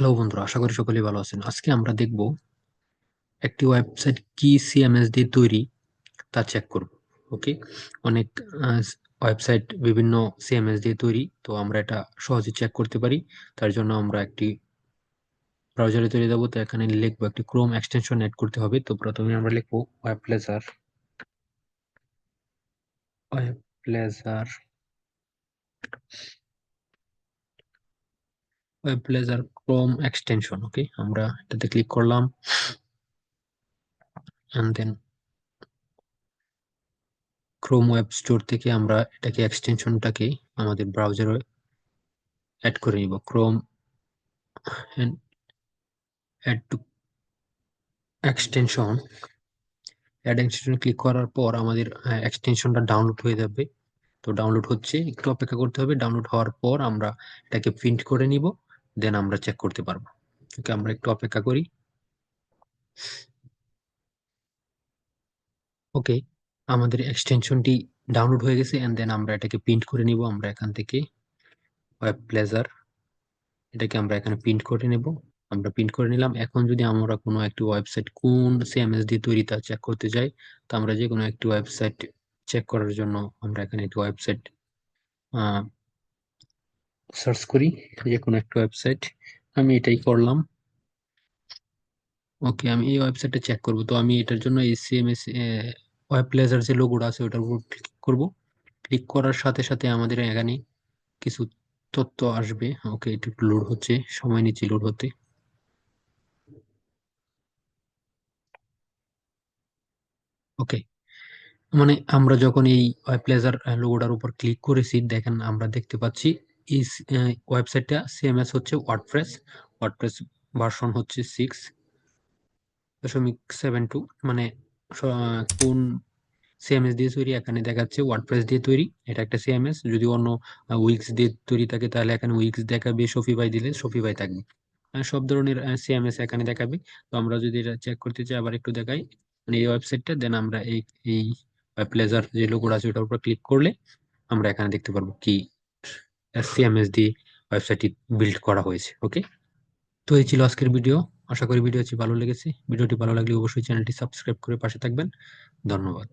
Hello বন্ধুরা, আশা করি সকলেই ভালো আছেন। আজকে আমরা দেখব একটি ওয়েবসাইট কি সিএমএস দিয়ে তৈরি তা চেক করব ওকে অনেক ওয়েবসাইট বিভিন্ন সিএমএস দিয়ে তৈরি, তো আমরা এটা সহজে চেক করতে পারি। তার জন্য আমরা একটি ব্রাউজারে তৈরি দেবো, তো এখানে লিখব একটি ক্রোম এক্সটেনশন অ্যাড করতে হবে। তো প্রথমে আমরা লিখব web pleasure web pleasure web pleasure Chrome extension okay আমরা এটাতে ক্লিক করলাম, and then Chrome web store থেকে আমরা এটাকে এক্সটেনশনটাকে আমাদের ব্রাউজারে অ্যাড করে নিব। Chrome add to extension add extension click করার পর আমাদের এক্সটেনশনটা ডাউনলোড হয়ে যাবে। তো ডাউনলোড হচ্ছে, একটু অপেক্ষা করতে হবে। ডাউনলোড হওয়ার পর আমরা এটাকে প্রিন্ট করে নিব। দেন আমরা চেক করতে পারব। ওকে আমরা একটু অপেক্ষা করি। ওকে আমাদের এক্সটেনশনটি ডাউনলোড হয়ে গেছে এন্ড দেন আমরা এটাকে প্রিন্ট করে নিব। আমরা এখান থেকে ওয়েব প্লেজার এটাকে আমরা এখানে প্রিন্ট করে নেব। আমরা প্রিন্ট করে নিলাম। এখন যদি আমরা কোনো একটি ওয়েবসাইট কোন সিএমএস দিয়ে তৈরি তা চেক করতে চাই তো আমরা যে কোনো একটি ওয়েবসাইট চেক করার জন্য আমরা এখানে একটি ওয়েবসাইট সার্চ করি, যে কোনো একটা ওয়েবসাইট আমি এটাই করলাম। ওকে আমি এই ওয়েবসাইটটা চেক করব। তো আমি এটার জন্য এই সিএমএস ওয়েব প্লেজার যে লোগোটা আছে, ওটার উপর ক্লিক করব। ক্লিক করার সাথে সাথে আমাদের এখানে কিছু তথ্য আসবে। ওকে এটা একটু লোড হচ্ছে, সময় নিচ্ছে লোড হতে। ওকে মানে আমরা যখন এই ওয়েব প্লেজার লোগোটার উপর ক্লিক করেছি, দেখেন আমরা দেখতে পাচ্ছি এই ওয়েবসাইটটা সিএমএস হচ্ছে ওয়ার্ডপ্রেস ওয়ার্ডপ্রেস ভার্সন হচ্ছে সিক্স দশমিক সেভেন টু মানে কোন সিএমএস দিয়ে তৈরি, এখানে দেখাচ্ছে ওয়ার্ডপ্রেস দিয়ে তৈরি, এটা একটা সিএমএস যদি অন্য উইক্স দিয়ে তৈরি থাকে, তাহলে এখানে উইক্স দেখাবে শফিফাই দিলে শফিফাই থাকবে। সব ধরনের সিএমএস এখানে দেখাবে। তো আমরা যদি এটা চেক করতে চাই, আবার একটু দেখাই মানে এই ওয়েবসাইটটা দেন আমরা এই এই প্লেজার যে লোগোটা আছে, ওটার উপর ক্লিক করলে আমরা এখানে দেখতে পারব কি সিএমএস দিয়ে ওয়েবসাইটটি বিল্ড করা হয়েছে ওকে তো এই ছিল আজকের ভিডিও আশা করি ভিডিওটি ভালো লেগেছে। ভিডিওটি ভালো লাগলে অবশ্যই চ্যানেলটি সাবস্ক্রাইব করে পাশে থাকবেন। ধন্যবাদ।